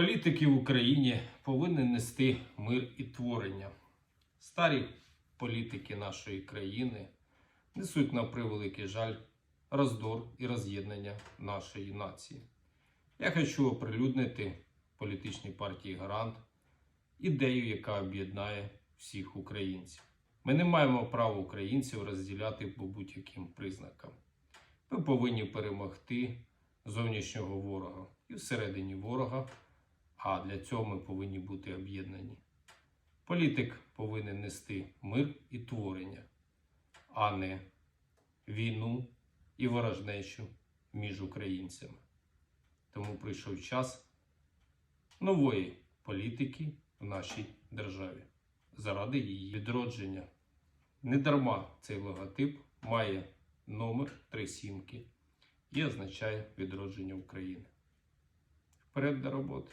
Політики в Україні повинні нести мир і творення. Старі політики нашої країни несуть на превеликий жаль роздор і роз'єднання нашої нації. Я хочу оприлюднити політичній партії Гарант ідею, яка об'єднає всіх українців. Ми не маємо права українців розділяти по будь-яким признакам. Ми повинні перемогти зовнішнього ворога і всередині ворога, а для цього ми повинні бути об'єднані. Політик повинен нести мир і творення, а не війну і ворожнечу між українцями. Тому прийшов час нової політики в нашій державі заради її відродження. Недарма цей логотип має номер три сімки і означає відродження України. Вперед до роботи!